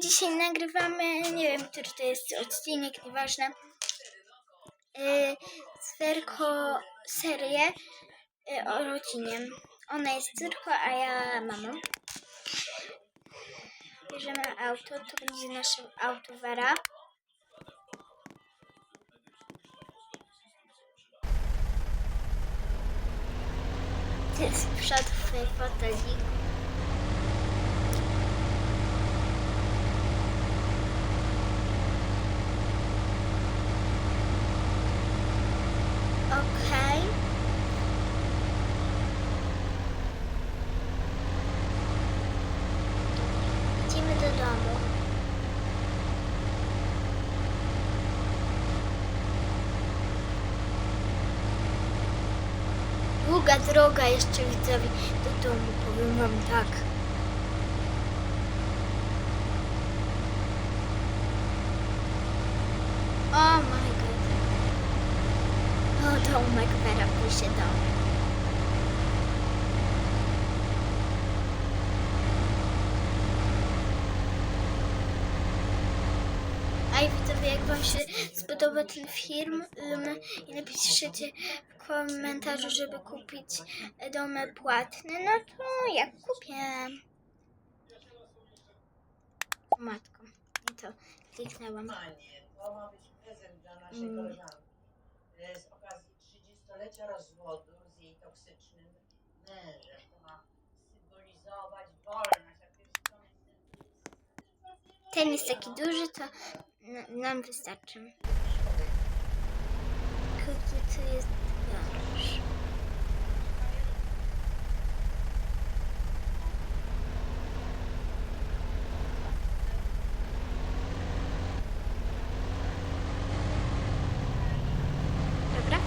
dzisiaj nagrywamy, nie wiem, który to jest odcinek, nieważne. Yy, Cwerko serię yy, o rodzinie. Ona jest córką, a ja mamą. Bierzemy auto, to będzie nasze auto Wera. Jest w przodu. Okej. Idziemy do domu. Długa droga jeszcze widzowie do domu, powiem wam tak. Oh my god. O, domek Vera pisze dom. A i widzowie, jak wam się spodoba ten film um, i napiszecie w komentarzu, żeby kupić dom płatny, no to ja kupię. Matko, i to kliknęłam. To ma być prezent dla naszej Mm. koleżanki. E, Z okazji 30-lecia rozwodu z jej toksycznym mężem. To ma symbolizować wolność. Ten jest taki duży, to nam wystarczy. Gdzie tu jest garaż? Dobra,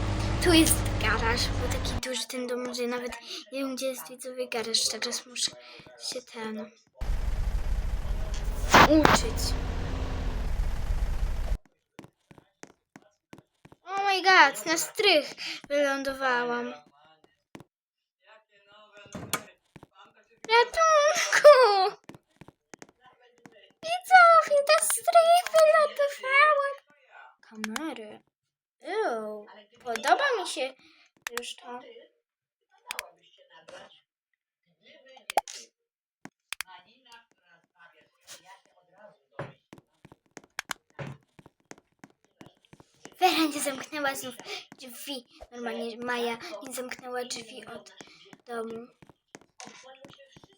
tu jest garaż, bo taki duży ten dom, że nawet nie wiem gdzie jest widzowie garaż, teraz muszę się ten uczyć. Oh my god, na strych wylądowałam. Ratunku! Widzowie, na strych wylądowałam. Kamery. Ew, podoba mi się już to. Dałabyś się nabrać, gdyby nie ty. Anina, która sprawia, że ja się domyślam. Wera nie zamknęła znów drzwi. Normalnie Maja nie zamknęła drzwi od domu. Się.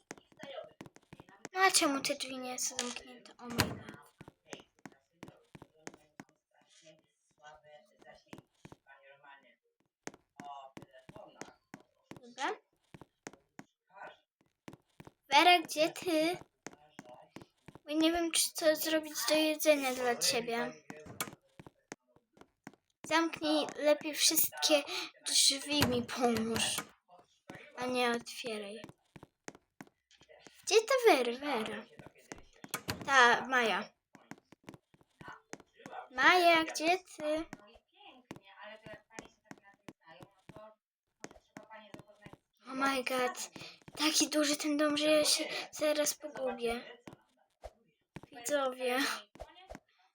No a czemu te drzwi nie są zamknięte? O my god. Dobra. Wera, gdzie ty? Bo nie wiem, czy co zrobić do jedzenia dla ciebie. Zamknij lepiej wszystkie drzwi mi pomóż. A nie otwieraj. Gdzie ta Wera? Wera. Ta Maja. Maja, gdzie ty? Oh my god. Taki duży ten dom, że ja się zaraz pogubię. Widzowie.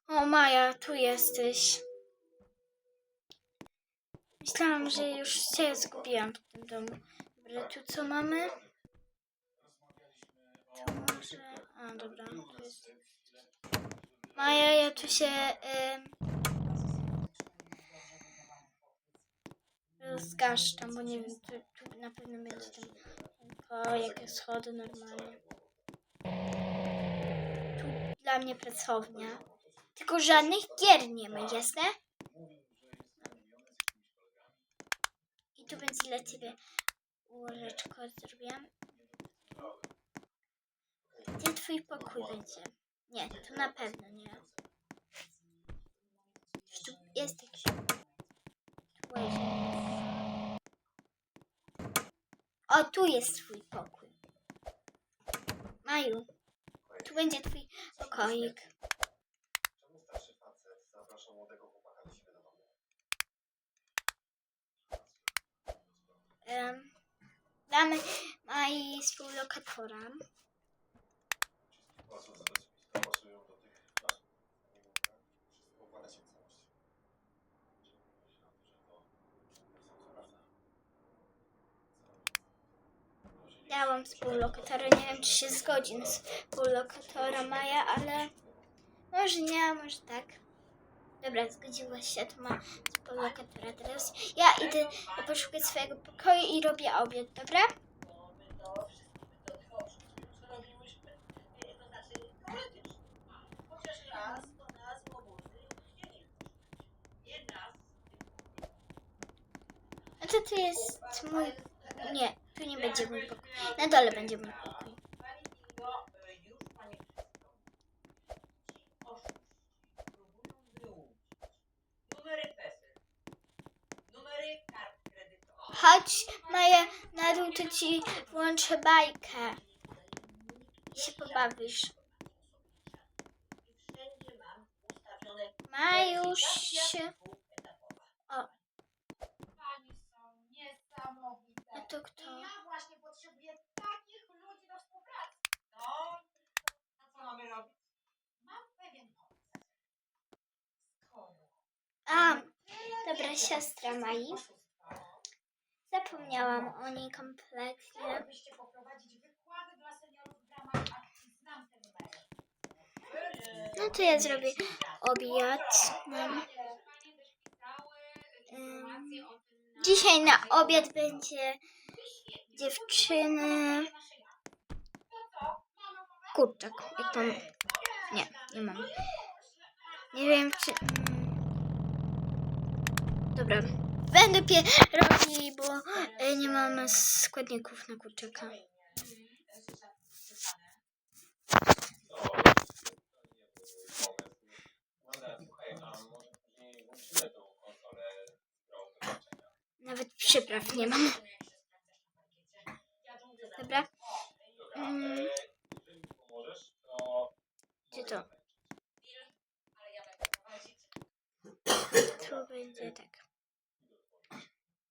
O Maja, tu jesteś. Myślałam, że już się zgubiłam w tym domu. Dobra, tu co mamy? Tu może... A, dobra. Tu jest... Maja, ja tu się... ym, Rozgaszczam, bo nie wiem, tu, tu na pewno będzie tam tylko jakieś schody normalnie. Tu dla mnie pracownia. Tylko żadnych gier nie ma, jasne? I tu będzie dla ciebie łożeczko zrobiłam. Gdzie twój pokój będzie? Nie, tu na pewno nie. Tu jest jakiś... Tu. O, tu jest twój pokój. Maju, tu będzie twój pokoik. Do domu? Em, damy Mai współlokatora. Dałam współlokatora. Nie wiem, czy się zgodzi na współlokatora Maja, ale może nie, może tak. Dobra, zgodziła się, to ma współlokatora teraz. Ja idę poszukać swojego pokoju i robię obiad, dobra? To to to to A to tu jest mój... Nie, tu nie będzie mój pokój. Na dole będzie mój pokój. Chodź, Maja, na dół to ci włączę bajkę i się pobawisz. I wszędzie to kto? I ja właśnie potrzebuję takich ludzi do współpracy. No, a co mamy robić? Mam pewien pomysł. Skoro A, dobra, siostra Mai. Zapomniałam o niej kompletnie. Chciałabyście poprowadzić wykłady dla seniorów w ramach akcji Znam te numery. No to ja zrobię obiad. Mam. Dzisiaj na obiad będzie dziewczyny. Kurczak, jak mam. Nie, nie mam. Nie wiem czy. Dobra. Będę pie robić, bo e, nie mamy składników na kurczaka. Nawet przypraw nie mam. Dobra. Mm, gdzie to? Tu będzie tak.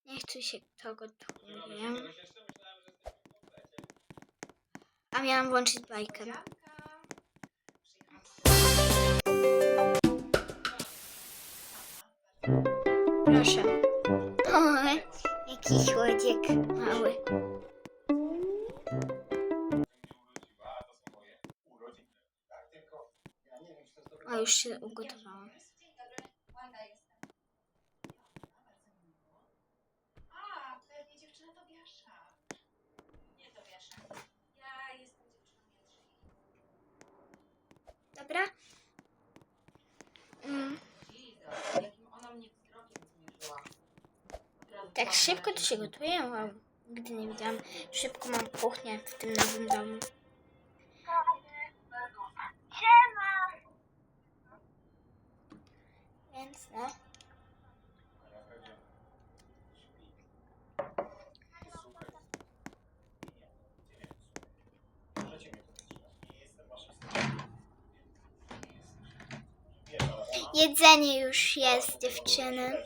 Niech tu się to gotuje. A miałam włączyć bajkę. Proszę. O, jaki chłodziek mały. O, już się ugotowałam. Tak szybko to się gotuje? Wow. Nigdy nie widziałam. Szybko mam kuchnię w tym nowym domu. Więc no. Jedzenie już jest, dziewczyny.